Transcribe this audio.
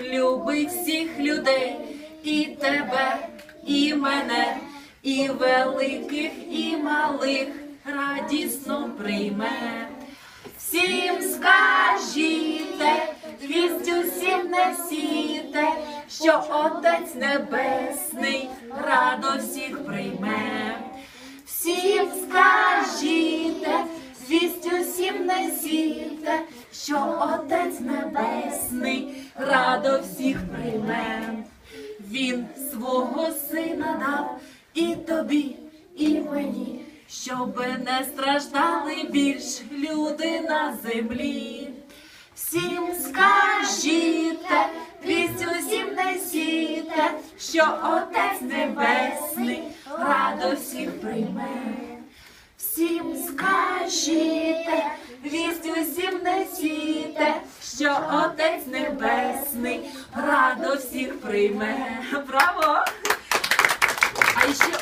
любить всіх людей, і тебе, і мене, і великих, і малих радісно прийме. Всім скажіте, вість усім несіте, що Отець Небесний радо всіх прийме. Всім скажіте, звість усім несіте, що Отець радо всіх прийме. Він свого сина дав і тобі, і мені, щоб не страждали більш люди на землі. Всім скажіте, вість усім несіте, що Отець Небесний радо всіх прийме. Всім скажіте, вість що Отець Небесний радо всіх прийме. Браво! А ще